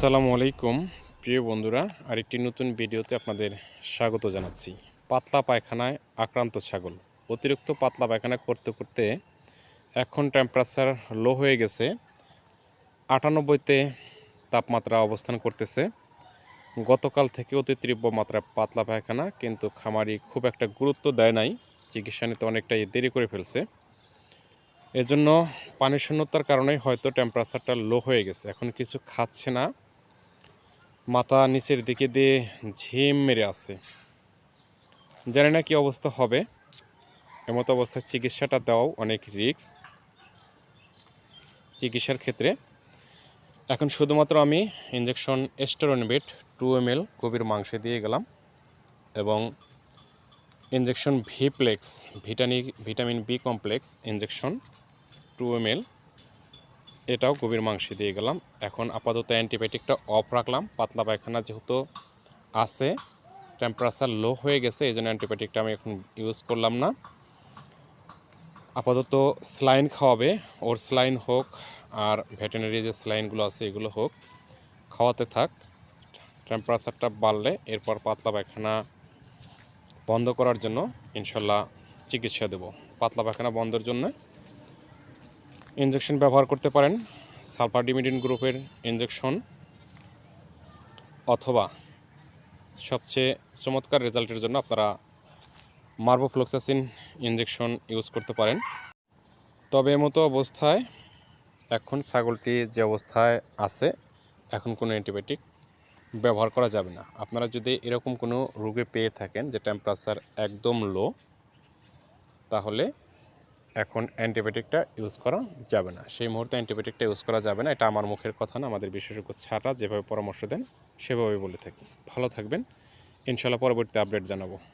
আসসালামু আলাইকুম, প্রিয় বন্ধুরা। আরেকটি নতুন ভিডিওতে আপনাদের স্বাগত জানাচ্ছি। পাতলা পায়খানায় আক্রান্ত ছাগল। অতিরিক্ত পাতলা পায়খানা করতে করতে এখন টেম্পারেচার লো হয়ে গেছে। আটানব্বইতে তাপমাত্রা অবস্থান করতেছে। গতকাল থেকে অতি তীব্র মাত্রায় পাতলা পায়খানা, কিন্তু খামারি খুব একটা গুরুত্ব দেয় নাই। চিকিৎসা নিতে অনেকটাই দেরি করে ফেলছে। এজন্য পানি শূন্যতার কারণে হয়তো টেম্পারেচারটা লো হয়ে গেছে। এখন কিছু খাচ্ছে না। মাথা নিচের দিকে দিয়ে ঝিম মেরে আছে। জানি না কি অবস্থা হবে। এমতো অবস্থায় চিকিৎসাটা দেওয়াও অনেক রিস্ক। চিকিৎসার ক্ষেত্রে এখন শুধুমাত্র আমি ইঞ্জেকশন এস্টোরনবেট টু এম এল কবির মাংসে দিয়ে গেলাম এবং ইঞ্জেকশন ভিপ্লেক্স ভিটানি vitamin B complex injection two M L এটাও গভীর মাংসে দিয়ে গেলাম। এখন আপাতত অ্যান্টিবায়োটিকটা অফ রাখলাম। পাতলা পায়খানা যেহেতু আছে টেম্পারেচার লো হয়ে গেছে, এই জন্য অ্যান্টিবায়োটিকটা আমি এখন ইউজ করলাম না। আপাতত স্লাইন খাওয়াবে, ওর স্লাইন হোক আর ভেটেনারি যে স্লাইনগুলো আছে এগুলো হোক, খাওয়াতে থাক। টেম্পারেচারটা বাড়লে এরপর পাতলা পায়খানা বন্ধ করার জন্য ইনশাল্লাহ চিকিৎসা দেব। পাতলা পায়খানা বন্ধের জন্য ইঞ্জেকশন ব্যবহার করতে পারেন সালফাডিমিডিন গ্রুপের ইঞ্জেকশন অথবা সবচেয়ে চমৎকার রেজাল্টের জন্য আপনারা মার্বোফ্লোক্সাসিন ইঞ্জেকশন ইউজ করতে পারেন। তবে মতো অবস্থায় এখন ছাগলটি যে অবস্থায় আছে, এখন কোনো অ্যান্টিবায়োটিক ব্যবহার করা যাবে না। আপনারা যদি এরকম কোনো রোগে পেয়ে থাকেন, যে টেম্পারেচার একদম লো তাহলে এখন অ্যান্টিবায়োটিকটা ইউজ করা যাবে না। সেই মুহূর্তে অ্যান্টিবায়োটিকটা ইউজ করা যাবে না, এটা আমার মুখের কথা না, আমাদের বিশেষজ্ঞ ছাড়া যেভাবে পরামর্শ দেন, সেভাবেই বলে থাকি। ভালো থাকবেন, ইনশাল্লাহ পরবর্তী আপডেট জানাব।